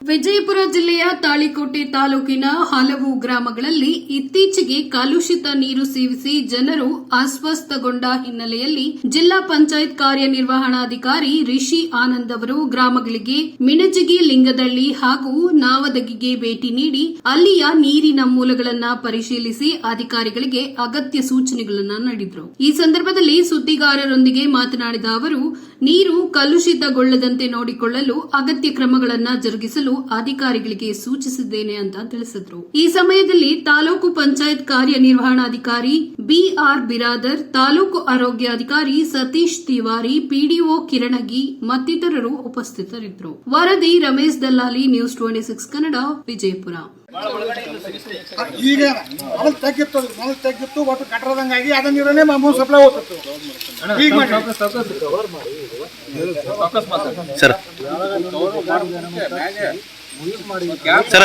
ವಿಜಯಪುರ ಜಿಲ್ಲೆಯ ತಾಳಿಕೋಟೆ ತಾಲೂಕಿನ ಹಲವು ಗ್ರಾಮಗಳಲ್ಲಿ ಇತ್ತೀಚೆಗೆ ಕಲುಷಿತ ನೀರು ಸೇವಿಸಿ ಜನರು ಅಸ್ವಸ್ಥಗೊಂಡ ಹಿನ್ನೆಲೆಯಲ್ಲಿ ಜಿಲ್ಲಾ ಪಂಚಾಯತ್ ಕಾರ್ಯನಿರ್ವಹಣಾಧಿಕಾರಿ ರಿಷಿ ಆನಂದ್ ಅವರು ಗ್ರಾಮಗಳಿಗೆ ಮಿಣಜಿಗಿ ಲಿಂಗದಳ್ಳಿ ಹಾಗೂ ನಾವದಗಿಗೆ ಭೇಟಿ ನೀಡಿ ಅಲ್ಲಿಯ ನೀರಿನ ಮೂಲಗಳನ್ನು ಪರಿಶೀಲಿಸಿ ಅಧಿಕಾರಿಗಳಿಗೆ ಅಗತ್ಯ ಸೂಚನೆಗಳನ್ನು ನೀಡಿದರು. ಈ ಸಂದರ್ಭದಲ್ಲಿ ಸುದ್ದಿಗಾರರೊಂದಿಗೆ ಮಾತನಾಡಿದ ಅವರು, ನೀರು ಕಲುಷಿತಗೊಳ್ಳದಂತೆ ನೋಡಿಕೊಳ್ಳಲು ಅಗತ್ಯ ಕ್ರಮಗಳನ್ನು ಜರುಗಿಸಲು ಅಧಿಕಾರಿಗಳಿಗೆ ಸೂಚಿಸಿದ್ದೇನೆ ಅಂತ ತಿಳಿಸಿದ್ರು. ಈ ಸಮಯದಲ್ಲಿ ತಾಲೂಕು ಪಂಚಾಯತ್ ಕಾರ್ಯನಿರ್ವಹಣಾಧಿಕಾರಿ ಬಿಆರ್ ಬಿರಾದರ್, ತಾಲೂಕು ಆರೋಗ್ಯಾಧಿಕಾರಿ ಸತೀಶ್ ತಿವಾರಿ, ಪಿಡಿಒ ಕಿರಣಗಿ ಮತ್ತಿತರರು ಉಪಸ್ಥಿತರಿದ್ದರು. ವರದಿ Ramesh Dallali, news twenty six Kannada, Vijayapura. ಈಗ ಮೊದಲು ತೆಗಿತ್ತು ಅದು ಮೊದಲು ತೆಗಿತ್ತು ಒಟ್ಟು ಕಟ್ಟರದಂಗಾಗಿ ಅದನ್ನ ನೀರನ್ನೇ ಮಾಮೂಲು ಸಪ್ಲೈ ಹೋಗ್ತಿತ್ತು. ಈಗ ಮಾಡಿ ಸರ್. ಸರ.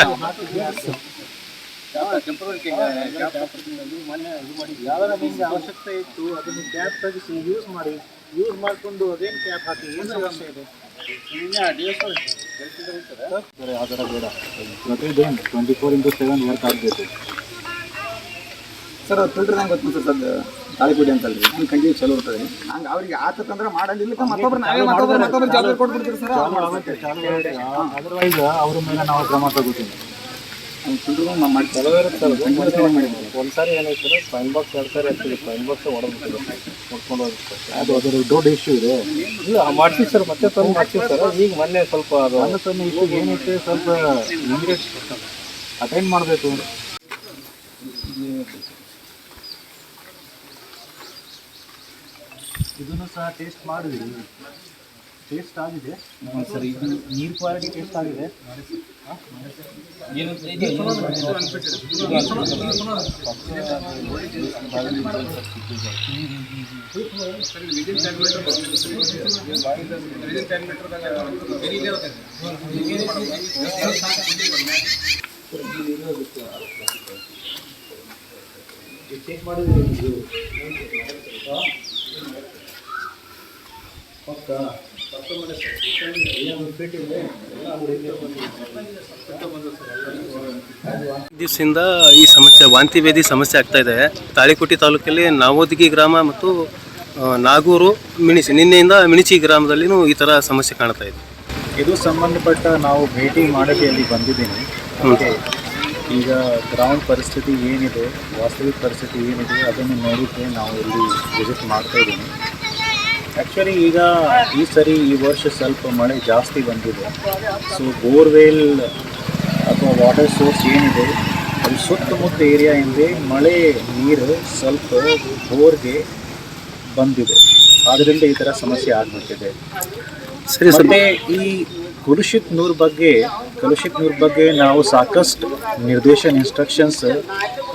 ಯಾವಾಗ ನಿಮ್ಗೆ ಅವಶ್ಯಕತೆ ಇತ್ತು ಅದನ್ನು ಕ್ಯಾಪ್ ತೆಗಿಸಿ ಯೂಸ್ ಮಾಡಿ. ಯೂಸ್ ಮಾಡಿಕೊಂಡು ಅದೇನು ಕ್ಯಾಪ್ ಹಾಕಿ? ಏನು ಸಮಸ್ಯೆ ಇದೆ? ಆ ಥರ ಬೇಡ ಪ್ರತಿದಿನ twenty four into seven work ಆಗಬೇಕು ಸರ್ ಫಿಲ್ಟರ್ ನಂಗೆ ಗೊತ್ತು ಸರ್ ತಾಳಿಪುಡಿ ಅಂತಲ್ರಿ ಹಂಗೆ ಕಂಟಿನ್ಯೂ ಚಲೋ ಇರ್ತದೆ. ಹಂಗೆ ಅವ್ರಿಗೆ ಆತಂದ್ರೆ ಮಾಡಲಿಲ್ಲ ಮತ್ತೊಬ್ರು ನಾವೇ ಮತ್ತೊಬ್ರು ಮತ್ತೊಬ್ರು ಜವಾಬ್ದಾರಿ ಕೊಟ್ಬಿಡ್ತೀರಿ ಸರ್. ಅದರ್ವೈಸ್ ಅವ್ರ ಮೇಲೆ ನಾವು ಕ್ರಮ ತಗೋತೀವಿ. ಮಾಡಿ ಒಂದ್ಸಾರಿ ಏನಾಯ್ತು ಫೈನ್ ಬಾಕ್ಸ್ ಎರಡು ಸಾರಿ ಆಗ್ತದೆ ಫೈನ್ ಬಾಕ್ಸ್ ಹೊಡೆದ್ಬಿಟ್ಟಿದೆ ಹೊಡ್ಕೊಂಡು ಹೋಗುತ್ತೆ ಅದು ಅದರ ದೊಡ್ಡ ಇಶ್ಯೂ ಇದೆ ಇಲ್ಲ ಮಾಡ್ತೀವಿ ಸರ್ ಮತ್ತೆ ತಂದು ಮಾಡ್ತೀವಿ ಸರ್ ಈಗ ಮೊನ್ನೆ ಸ್ವಲ್ಪ ಅದು ಸಣ್ಣ ಇಶ್ಯೂ ಏನೈತೆ ಸ್ವಲ್ಪ ಅಟೆಂಡ್ ಮಾಡಬೇಕು ಇದನ್ನು ಸಹ ಟೇಸ್ಟ್ ಮಾಡಿದ್ವಿ ಟೇಸ್ಟ್ ಆಗಿದೆ. ಸರ್ ಇದು ನೀರು ಕ್ವಾಲಿಟಿ ಟೇಸ್ಟ್ ಆಗಿದೆ. ಚೆಕ್ ಮಾಡಿದ್ವಿ ದಿವಸದಿಂದ ಈ ಸಮಸ್ಯೆ ವಾಂತಿ ಭೇದಿ ಸಮಸ್ಯೆ ಆಗ್ತಾ ಇದೆ. ತಾಳಿಕೋಟಿ ತಾಲೂಕಲ್ಲಿ ನಾವೋದಿಗಿ ಗ್ರಾಮ ಮತ್ತು ನಾಗೂರು ಮಿಣಿಸಿ ನಿನ್ನೆಯಿಂದ ಮಿಣಿಚಿ ಗ್ರಾಮದಲ್ಲಿನೂ ಈ ಥರ ಸಮಸ್ಯೆ ಕಾಣ್ತಾ ಇದೆ. ಇದು ಸಂಬಂಧಪಟ್ಟ ನಾವು ಭೇಟಿ ಮಾಡೋಕ್ಕೆ ಅಲ್ಲಿ ಬಂದಿದ್ದೀನಿ ಈಗ ಗ್ರೌಂಡ್ ಪರಿಸ್ಥಿತಿ ಏನಿದೆ ವಾಸ್ತವಿಕ ಪರಿಸ್ಥಿತಿ ಏನಿದೆ ಅದನ್ನು ನೋಡೋಕ್ಕೆ ನಾವು ಇಲ್ಲಿ ವಿಸಿಟ್ ಮಾಡ್ತಾ ಇದ್ದೀನಿ ಆ್ಯಕ್ಚುಲಿ ಈಗ ಈ ಸರಿ ಈ ವರ್ಷ ಸ್ವಲ್ಪ ಮಳೆ ಜಾಸ್ತಿ ಬಂದಿದೆ. ಸೊ ಬೋರ್ವೆಲ್ ಅಥವಾ ವಾಟರ್ ಸೋರ್ಸ್ ಏನಿದೆ ಅದು ಸುತ್ತಮುತ್ತ ಏರಿಯಾ ಏರಿಯಾಯಿಂದ ಮಳೆ ನೀರು ಸ್ವಲ್ಪ ಬೋರ್ಗೆ ಬಂದಿದೆ. ಆದ್ದರಿಂದ ಈ ಥರ ಸಮಸ್ಯೆ ಆಗ್ಬಿಟ್ಟಿದೆ. ಸರಿ ಸರ್. ಮತ್ತೆ ಈ ಕಲುಷಿತ್ ನೂರ್ ಬಗ್ಗೆ ಕಲುಷಿತ್ ನೂರ್ ಬಗ್ಗೆ ನಾವು ಸಾಕಷ್ಟು ನಿರ್ದೇಶನ ಇನ್ಸ್ಟ್ರಕ್ಷನ್ಸ್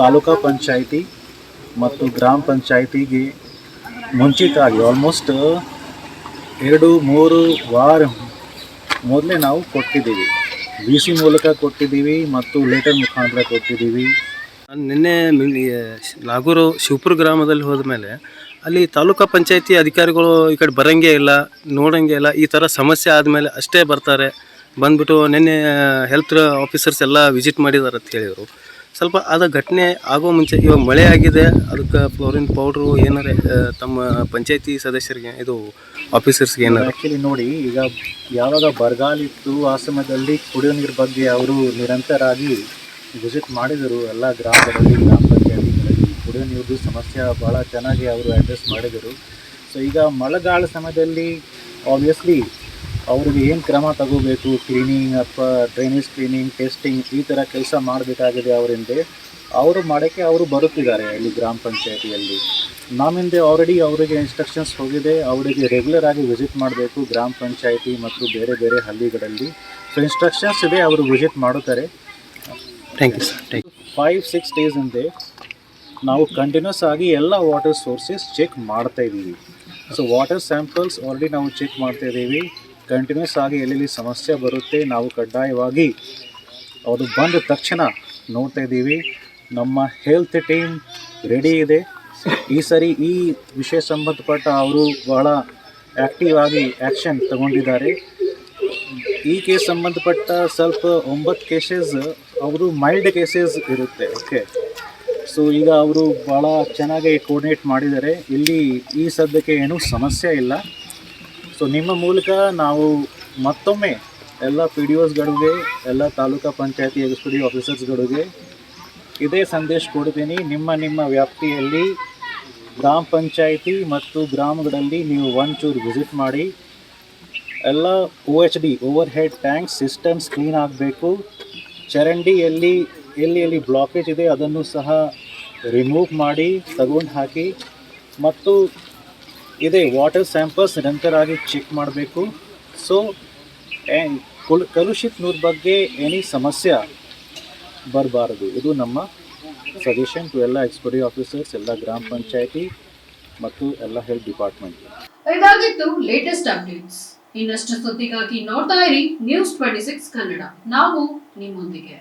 ತಾಲೂಕಾ ಪಂಚಾಯಿತಿ ಮತ್ತು ಗ್ರಾಮ ಪಂಚಾಯಿತಿಗೆ ಮುಂಚಿತವಾಗಿ ಆಲ್ಮೋಸ್ಟ್ ಎರಡು, ಮೂರು ವಾರ ಮೊದಲೇ ನಾವು ಕೊಟ್ಟಿದ್ದೀವಿ. ಬಿ ಸಿ ಮೂಲಕ ಕೊಟ್ಟಿದ್ದೀವಿ ಮತ್ತು ಲೆಟರ್ ಮುಖಾಂತರ ಕೊಟ್ಟಿದ್ದೀವಿ. ನಾನು ನಿನ್ನೆ ನಾಗೂರು ಶಿವಪುರ ಗ್ರಾಮದಲ್ಲಿ ಹೋದ ಮೇಲೆ ಅಲ್ಲಿ ತಾಲೂಕಾ ಪಂಚಾಯತಿ ಅಧಿಕಾರಿಗಳು ಈ ಕಡೆ ಬರಂಗೇ ಇಲ್ಲ, ನೋಡೋಂಗೆ ಇಲ್ಲ, ಈ ಥರ ಸಮಸ್ಯೆ ಆದಮೇಲೆ ಅಷ್ಟೇ ಬರ್ತಾರೆ. ಬಂದ್ಬಿಟ್ಟು ನಿನ್ನೆ ಹೆಲ್ತ್ ಆಫೀಸರ್ಸ್ ಎಲ್ಲ ವಿಸಿಟ್ ಮಾಡಿದ್ದಾರೆ ಅಂತ ಹೇಳಿದರು. ಸ್ವಲ್ಪ ಅದು ಘಟನೆ ಆಗೋ ಮುಂಚೆ ಇವಾಗ ಮಳೆ ಆಗಿದೆ, ಅದಕ್ಕೆ ಫ್ಲೋರಿನ್ ಪೌಡ್ರು ಏನಾರ ತಮ್ಮ ಪಂಚಾಯತಿ ಸದಸ್ಯರಿಗೆ, ಇದು ಆಫೀಸರ್ಸ್ಗೆ ಏನಾರ? ಆ್ಯಕ್ಚುಲಿ ನೋಡಿ, ಈಗ ಯಾವಾಗ ಬರಗಾಲ ಇತ್ತು, ಆ ಸಮಯದಲ್ಲಿ ಕುಡಿಯೋ ನೀರು ಬಗ್ಗೆ ಅವರು ನಿರಂತರಾಗಿ ವಿಸಿಟ್ ಮಾಡಿದರು. ಎಲ್ಲ ಗ್ರಾಮಗಳಲ್ಲಿ ಗ್ರಾಮ ಪಂಚಾಯತಿಗಳಲ್ಲಿ ಕುಡಿಯೋ ನೀರು ಸಮಸ್ಯೆ ಭಾಳ ಚೆನ್ನಾಗಿ ಅವರು ಅಡ್ರೆಸ್ ಮಾಡಿದರು. ಸೊ ಈಗ ಮಳೆಗಾಲ ಸಮಯದಲ್ಲಿ ಆಬ್ವಿಯಸ್ಲಿ ಅವ್ರಿಗೆ ಏನು ಕ್ರಮ ತಗೋಬೇಕು? ಕ್ಲೀನಿಂಗ್ ಅಥವಾ ಡ್ರೈನೇಜ್ ಕ್ಲೀನಿಂಗ್ ಟೆಸ್ಟಿಂಗ್ ಈ ಥರ ಕೆಲಸ ಮಾಡಬೇಕಾಗಿದೆ ಅವರಿಂದೆ. ಅವರು ಮಾಡೋಕ್ಕೆ ಅವರು ಬರುತ್ತಿದ್ದಾರೆ ಇಲ್ಲಿ ಗ್ರಾಮ ಪಂಚಾಯತಿಯಲ್ಲಿ. ನಮ್ಮಿಂದೆ ಆಲ್ರೆಡಿ ಅವರಿಗೆ ಇನ್ಸ್ಟ್ರಕ್ಷನ್ಸ್ ಹೋಗಿದೆ. ಅವರಿಗೆ ರೆಗ್ಯುಲರ್ ಆಗಿ ವಿಸಿಟ್ ಮಾಡಬೇಕು ಗ್ರಾಮ ಪಂಚಾಯತಿ ಮತ್ತು ಬೇರೆ ಬೇರೆ ಹಳ್ಳಿಗಳಲ್ಲಿ. ಸೊ ಇನ್ಸ್ಟ್ರಕ್ಷನ್ಸ್ ಇದೆ ಅವರು ವಿಸಿಟ್ ಮಾಡುತ್ತಾರೆ. Thank you sir thank you five six days ಹಿಂದೆ ನಾವು ಕಂಟಿನ್ಯೂಸ್ ಆಗಿ ಎಲ್ಲ ವಾಟರ್ ಸೋರ್ಸಸ್ ಚೆಕ್ ಮಾಡ್ತಾ ಇದ್ದೀವಿ ಸೊ ವಾಟರ್ ಸ್ಯಾಂಪಲ್ಸ್ ಆಲ್ರೆಡಿ ನಾವು ಚೆಕ್ ಮಾಡ್ತಾ ಇದ್ದೀವಿ ಕಂಟಿನ್ಯೂಸ್ ಆಗಿ ಎಲ್ಲೆಲ್ಲಿ ಸಮಸ್ಯೆ ಬರುತ್ತೆ, ನಾವು ಕಡ್ಡಾಯವಾಗಿ ಅದು ಬಂದ ತಕ್ಷಣ ನೋಡ್ತಾ ಇದ್ದೀವಿ. ನಮ್ಮ ಹೆಲ್ತ್ ಟೀಮ್ ರೆಡಿ ಇದೆ. ಈ ಸರಿ ಈ ವಿಷಯ ಸಂಬಂಧಪಟ್ಟ ಅವರು ಬಹಳ ಆ್ಯಕ್ಟಿವ್ ಆಗಿ ಆ್ಯಕ್ಷನ್ ತಗೊಂಡಿದ್ದಾರೆ. ಈ ಕೇಸ್ ಸಂಬಂಧಪಟ್ಟ ಸ್ವಲ್ಪ ಒಂಬತ್ತು ಕೇಸಸ್ ಅವರು ಮೈಲ್ಡ್ ಕೇಸಸ್ ಇರುತ್ತೆ. ಓಕೆ ಸೊ ಈಗ ಅವರು ಭಾಳ ಚೆನ್ನಾಗಿ ಕೋರ್ಡಿನೇಟ್ ಮಾಡಿದ್ದಾರೆ. ಇಲ್ಲಿ ಈ ಸದ್ಯಕ್ಕೆ ಏನೂ ಸಮಸ್ಯೆ ಇಲ್ಲ. ಸೊ ನಿಮ್ಮ ಮೂಲಕ ನಾವು ಮತ್ತೊಮ್ಮೆ ಎಲ್ಲ ಪಿ ಡಿ ಒಸ್ಗಳಿಗೆ ಎಲ್ಲ ತಾಲೂಕಾ ಪಂಚಾಯತಿ ಎಕ್ಸಿಕ್ಯೂಟಿವ್ ಆಫೀಸರ್ಸ್ಗಳಿಗೆ ಇದೇ ಸಂದೇಶ ಕೊಡ್ತೀನಿ. ನಿಮ್ಮ ನಿಮ್ಮ ವ್ಯಾಪ್ತಿಯಲ್ಲಿ ಗ್ರಾಮ ಪಂಚಾಯಿತಿ ಮತ್ತು ಗ್ರಾಮಗಳಲ್ಲಿ ನೀವು ಒಂಚೂರು ವಿಸಿಟ್ ಮಾಡಿ. ಎಲ್ಲ O H D over head tank systems clean ಆಗಬೇಕು. ಚರಂಡಿ ಎಲ್ಲಿ ಎಲ್ಲಿ ಎಲ್ಲಿ ಬ್ಲಾಕೇಜ್ ಇದೆ ಅದನ್ನು ಸಹ ರಿಮೂವ್ ಮಾಡಿ, ತಗೊಂಡು ಹಾಕಿ. ಮತ್ತು ಇದೆ. ವಾಟರ್ ಸ್ಯಾಂಪಲ್ಸ್ ನಿರಂತರವಾಗಿ ಚೆಕ್ ಮಾಡಬೇಕು. ಸೊ ಕಲುಷಿತ ನೂರ್ ಬಗ್ಗೆ ಏನಿ ಸಮಸ್ಯೆ ಬರಬಾರದು. ಇದು ನಮ್ಮ ಸಜೆಷನ್ ಟು ಎಲ್ಲ ಎಕ್ಸ್ಪರ್ಟಿ ಆಫೀಸರ್ಸ್ ಎಲ್ಲ ಗ್ರಾಮ ಪಂಚಾಯತಿ ಮತ್ತು ಎಲ್ಲ ಹೆಲ್ತ್ ಡಿಪಾರ್ಟ್ಮೆಂಟ್ ಇದಾಗಿತ್ತು ಲೇಟೆಸ್ಟ್ ಅಪ್ಡೇಟ್ಸ್ ಇನ್ನಷ್ಟು ಸುದ್ದಿಗಾಗಿ ನೋಡ್ತಾ ಇರಿ ನ್ಯೂಸ್ ಟ್ವೆಂಟಿ ಸಿಕ್ಸ್ ಕನ್ನಡ. ನಾವು ನಿಮ್ಮೊಂದಿಗೆ.